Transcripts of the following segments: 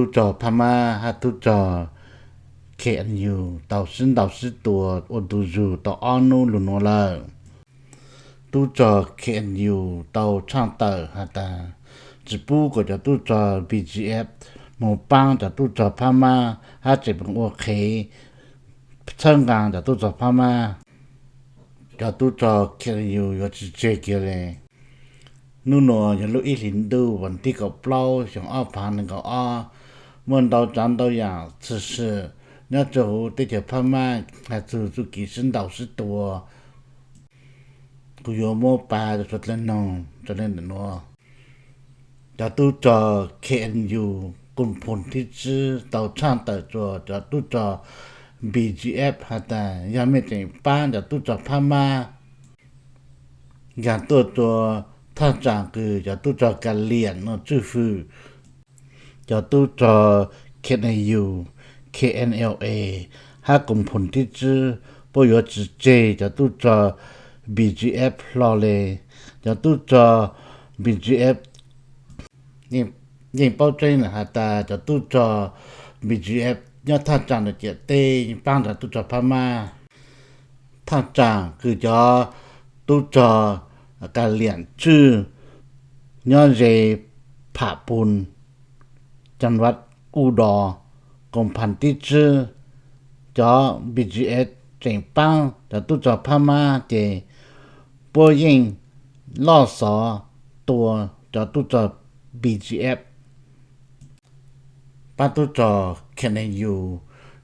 ตุจอพม่าฮัตุจอเค็นยูเต่าซึ่งเต่าซึ่งตัวอดูจูต่อออนูลุนวลาตุจอเค็นยูต่อช่างเต่าฮัตาจิปูก็จะตุจอบีจีเอฟมูปังจะตุจอพม่าฮัจิบงโอเคเชิงกลางจะตุจอพม่าจะตุจอเค็นยูยอจิเจเกเลยนู่นนอยังลุยหลินดูวันที่กับเปล่าอย่งอ้อพานึงกับอ้อ BGF ฮะแต่ยังไม่ถึงป้านจะตู้จอพม่าอย่างตัวตัวท่าจางคือจะตู้จอการเรียนเนาะชื่อฟื จะตู้จอ KNU KNLA ห้ากลุ่มผลที่ชื่อปยจืเจจะตู้จอ BGF รอเลยจะตู้จอ BGF นี่ยิงเป้าใจนะฮะต่จะตู้จอ BGF ยอดท่าจางเจียเต้ป้างจะตู้จอพม่าท่าจางคือจะตู้จอการเรียนชื่อยอดเรผาปุน จังหวัดอุดรกรมพันธุ์ที่ชื่อจอ BGF เจ๋งป้างจะตู้จอพม่าเจปัวยิงล่อสอตัวจะตู้จอ BGF ป้าตู้จอแคนยู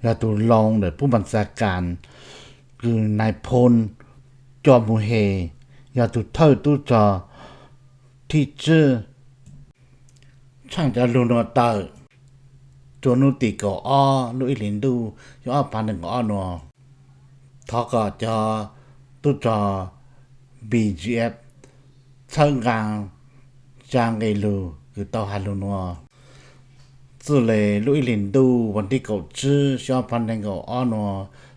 และตัวรองเดผู้บัญชาการ คือนายพลจอมูเฮอย่าตุเท่าตู้จอที่ชื่อ ช่างจะลุนเตอร์จนนุติก็อ้อลุยหลินดูยอพันหนึ่งอ้อนัวทอก็จะตุจอ BGF ช่างกางจางไอลูคือต่อฮันลุนัวสุเลยลุยหลินดูวันที่เขาชื่อยอพันหนึ่งอ้อนัว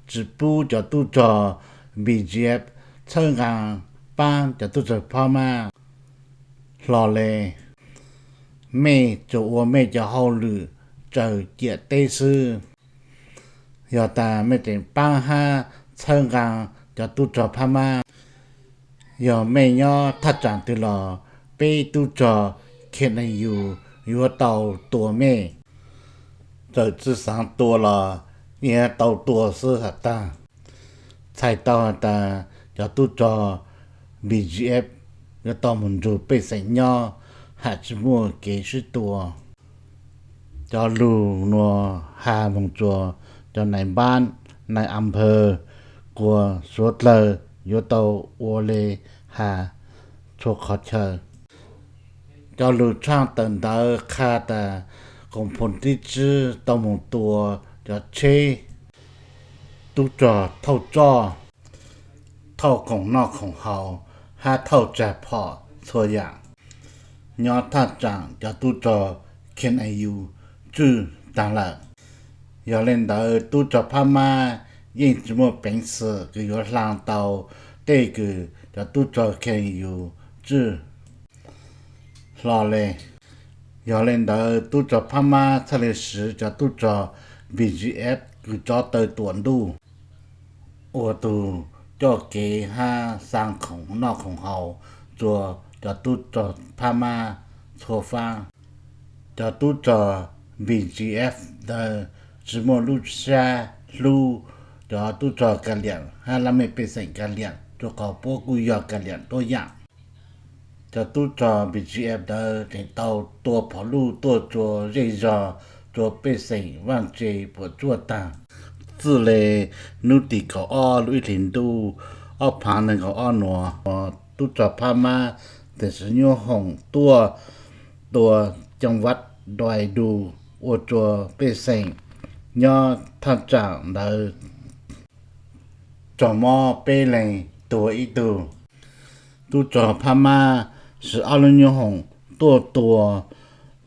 จิปูจะตุจอ BGF ช่างกางป้างจะตุจอพ่อแม่หล่อเลย เม่จะอัวไม่จะเฮาหรือจะเจียเตซื้อยอตาไม่เต็นป้าห้าเชิงกลางจะตุจอพาม่ายอไม่ย่อทัดจังตือหลอไปตุจอเขตในอยู่อยู่เต่าตัวเม่เจอซื้อสามตัวหลอเนี่ยเต่าตัวซื้อหัตตาใช่เต่าหัตาจะตุจอบีจีเอฟจะต่อมุนจูไปใส่ย่อ hạ chỉ mua kế sư tùa cho lù nùa hà mong chùa cho này ban này âm hờ của suốt lờ yo tàu ô lê hà chùa khó chờ cho lù trang tần tờ kha tờ cùng phồn tí chứ tàu mong tùa cho chê tu trò thâu trò thâu cổng nọ cổng hầu hà thâu trà phọ thôi dạng ยอดท่าจางจะตู้จอเคนไอยูจื้อต่างละยอเล่นเดาตู้จอพาม่ายิ่งจมูกเป็นสือก็ยอดลางเตาเต้ก็จะตู้จอเคนอยูจื้อรอเลยยอเล่นเดาตู้จอพาม่าทะเลสือจะตู้จอ BGF ก็จอเตยตวนดูโอตูจอเกห้าสร้างของนอกของเฮาจัว Chao tu chao BGF da tsimo 多做干粮哈拉 chao 粮做个包谷要干粮多样。就多做 BGF 的领导多跑路多做 pa lu 生忘记不做当自嘞，努地搞二六零度二盘能够二挪哦多做拍卖 thì sự nhô hồng tua tua trong vắt đòi đủ ô chùa bê sành nhờ thân trạng đã cho mò, bê lành tua ý tù. Tu cho pha ma, sự ao lưu nhô hồng, tua tua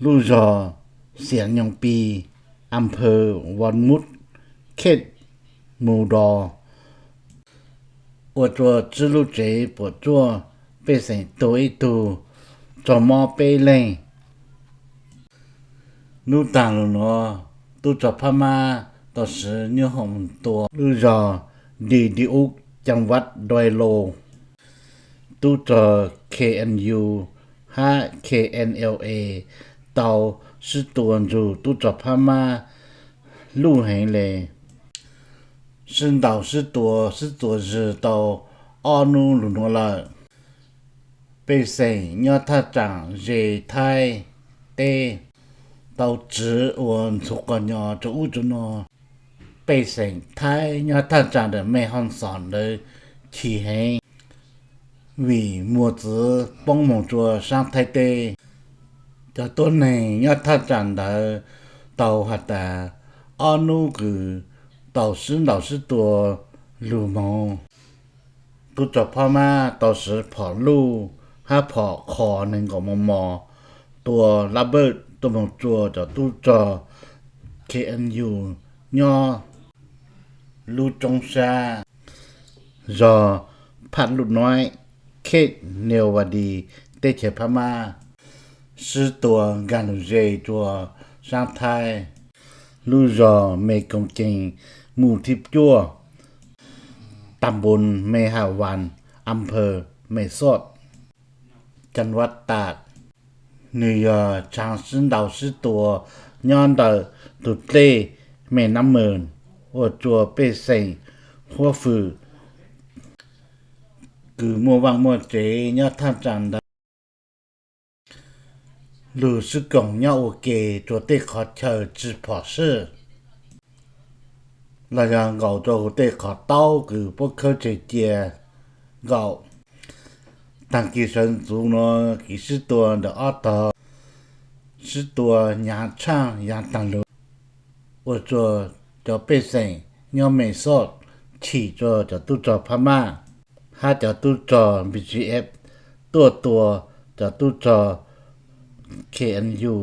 lưu dò xiển nhông pi âm phơ văn mút, khét, mù đò. Ô chùa chứ lưu chế bộ chùa bê sành tối tù cho mò bê lên nu tàng lù nó tu cho pha ma tỏ sự như hồng tùa lưu giờ đi đi úc chẳng vắt đòi lô tu cho KNU ha KNLA tàu sư tuần dù tu cho pha ma lưu hành lệ sinh đạo sư tuần sư tuần dự tàu 阿努鲁诺拉。被谁要他长惹太的，导致我出国鸟这物种呢，被谁太要他长的没很少的体现，为么子帮忙做上太的，这多年要他长的到哈的阿努个导师老师多鲁莽，都找跑嘛，导师跑路。 ท่าผอคอหนึ่งของมอมอตัวระเบิดตัวมองจัวจะตู้จอ KNU ย่อลู่จงชารอพัดลุดน้อย เขตเนววดี เตเชพมาซื้อตัวกันเรตัวสางไทยลู่รอเมกงจิงมูทิพจั่วตำบลเมหาวันอำเภอเมสอด จังหวัดตาก女儿常生老师多，让的都累没那么，我做被谁或是cứ mua vàng mua chế nhớ tham tràn đó lù sư cổng nhau ok cho tê khó chờ chỉ bỏ sư là rằng gạo cho tê khó tao cứ bốc khơi chế chè gạo tăng ตังกิสันซูโนกิสตัวเดออัตสตัวยาช่างยาตังลว่าจะจะเป็นสิ่งยังไม่สดฉีจะจะตุจอพม่าฮาจะตุจอบีจีเอฟตัวตัวจะตุจอเคเอ็นยู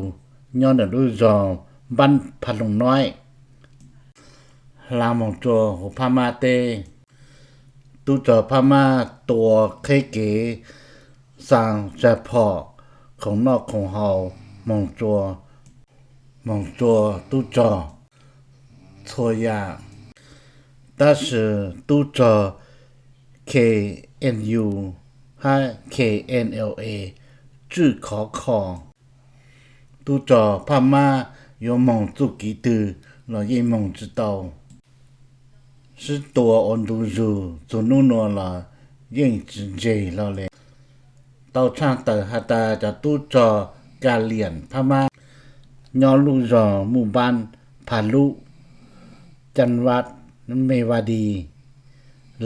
ย้อนดูจอบ้านพันลงน้อยลามองจอหัพม่าเต น้อย ลามองจัวหัวพม่าเตตู้จอพม่าตัวเคเก๋สร้างจะพอของนอกของเฮามองจัวมองจัวตู้จอ错呀但是ตู้จอ KNU 和 KNLA 只考考，都找爸妈有梦做几多，老一梦知道， 是多安度住，做努努了，认真ใจเราเลย到唱的哈达จะตู้จอการเรียนพม่ายอลูจอหมู่บ้านผาลุจันวัดเมวาดี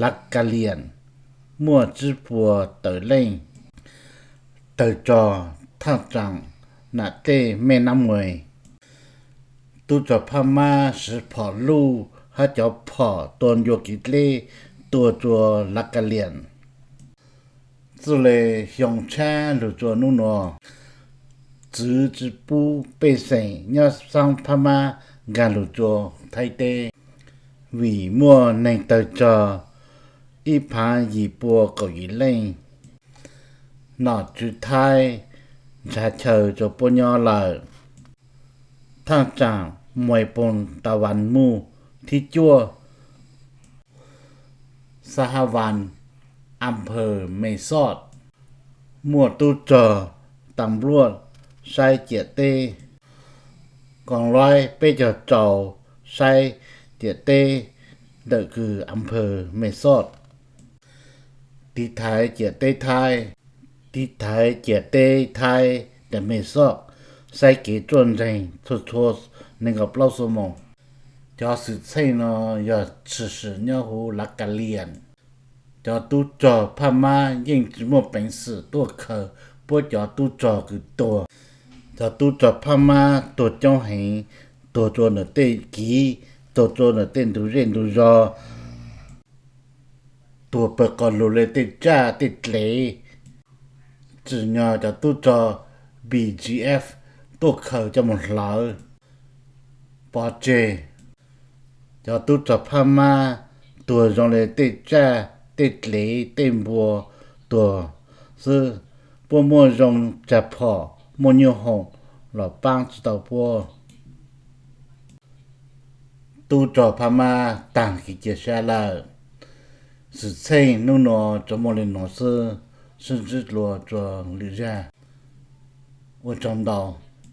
ลักกะเลียน มั่วจื้อปัวเตอเล่งเตอจอท่าจังนาเต้แม่น้ำมวยตูจอพม่าสือพอลู่ ฮัจอพอตวนโยกิเล่ตัวจัวลักกะเลียน自嘞乡产路做努诺，只只不被神要上他妈干路做太得。vì mua nên tờ cho y phá y bùa cầu y lên nó chữ thai ra chờ cho bố nhỏ lờ thang chẳng mùi bồn tà Văn mù thi chua sa ha văn อำเภอเมซอด หมวดตู้เจอตำรวจใส่เจียเต้กองร้อยเปเจอเจาใส่เจียเต้เดคืออำเภอเมซอดที่ไทยเจียเต้ไทยที่ไทยเจียเต้ไทยแต่เมซอดใส่เกจวนใจทุกทุกในกับเราสมอง จะสื่อใช่เนาะอย่าชื่อสื่อเนี่ยหูลักกะเลียน cho tu trò pha ma nhưng chỉ một bệnh sự tu khờ bố cho tu trò cứ tu cho tu trò pha ma tu trong hành tu cho nó tên ký tu cho nó tên tu riêng tu do tu bờ còn lù lên tên cha tên lệ chỉ nhờ cho tu trò BGF tu khờ cho một lỡ bỏ chê cho tu cho pha ma tua dòng lệ tê cha tê lệ tê bùa tua sư bùa mua dòng chà phò mua nhiều hồng lọ băng chỉ tàu bùa tu cho pha ma tàng kỳ chia xa là sự xây nô nọ cho mua lên nọ sư sinh dứt lùa cho lý ra ở trong đầu